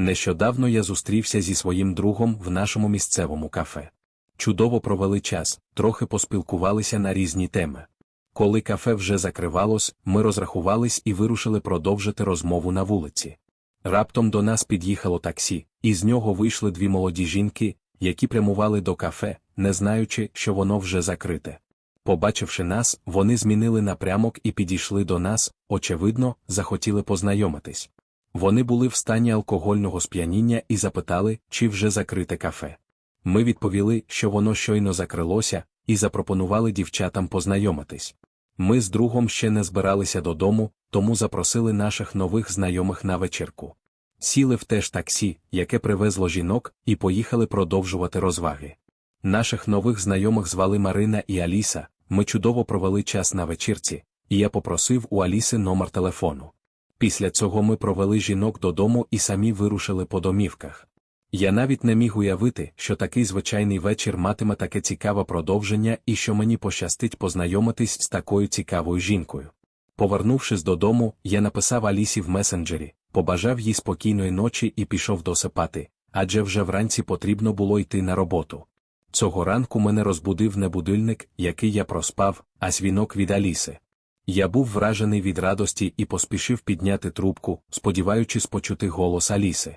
Нещодавно я зустрівся зі своїм другом в нашому місцевому кафе. Чудово провели час, трохи поспілкувалися на різні теми. Коли кафе вже закривалось, ми розрахувались і вирушили продовжити розмову на вулиці. Раптом до нас під'їхало таксі, і з нього вийшли дві молоді жінки, які прямували до кафе, не знаючи, що воно вже закрите. Побачивши нас, вони змінили напрямок і підійшли до нас, очевидно, захотіли познайомитись. Вони були в стані алкогольного сп'яніння і запитали, чи вже закрите кафе. Ми відповіли, що воно щойно закрилося, і запропонували дівчатам познайомитись. Ми з другом ще не збиралися додому, тому запросили наших нових знайомих на вечірку. Сіли в те ж таксі, яке привезло жінок, і поїхали продовжувати розваги. Наших нових знайомих звали Марина і Аліса, ми чудово провели час на вечірці, і я попросив у Аліси номер телефону. Після цього ми провели жінок додому і самі вирушили по домівках. Я навіть не міг уявити, що такий звичайний вечір матиме таке цікаве продовження і що мені пощастить познайомитись з такою цікавою жінкою. Повернувшись додому, я написав Алісі в месенджері, побажав їй спокійної ночі і пішов досипати, адже вже вранці потрібно було йти на роботу. Цього ранку мене розбудив не будильник, який я проспав, а свінок від Аліси. Я був вражений від радості і поспішив підняти трубку, сподіваючись почути голос Аліси.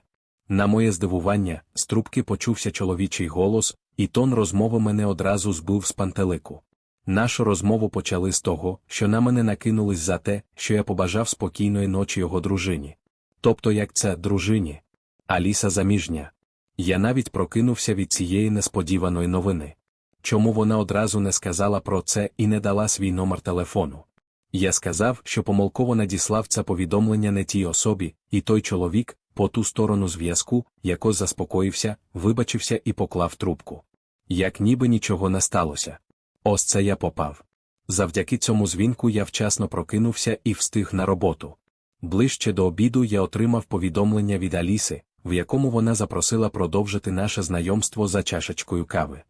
На моє здивування, з трубки почувся чоловічий голос, і тон розмови мене одразу збив з пантелику. Нашу розмову почали з того, що на мене накинулись за те, що я побажав спокійної ночі його дружині. Тобто як це дружині? Аліса заміжня. Я навіть прокинувся від цієї несподіваної новини. Чому вона одразу не сказала про це і не дала свій номер телефону? Я сказав, що помилково надіслав це повідомлення не тій особі, і той чоловік, по ту сторону зв'язку, якось заспокоївся, вибачився і поклав трубку. Як ніби нічого не сталося. Ось це я попав. Завдяки цьому дзвінку я вчасно прокинувся і встиг на роботу. Ближче до обіду я отримав повідомлення від Аліси, в якому вона запросила продовжити наше знайомство за чашечкою кави.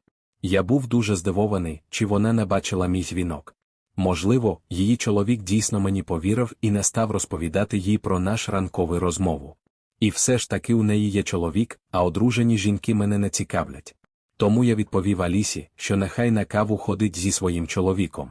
Я був дуже здивований, чи вона не бачила мій дзвінок. Можливо, її чоловік дійсно мені повірив і не став розповідати їй про наш ранковий розмову. І все ж таки у неї є чоловік, а одружені жінки мене не цікавлять. Тому я відповів Алісі, що нехай на каву ходить зі своїм чоловіком.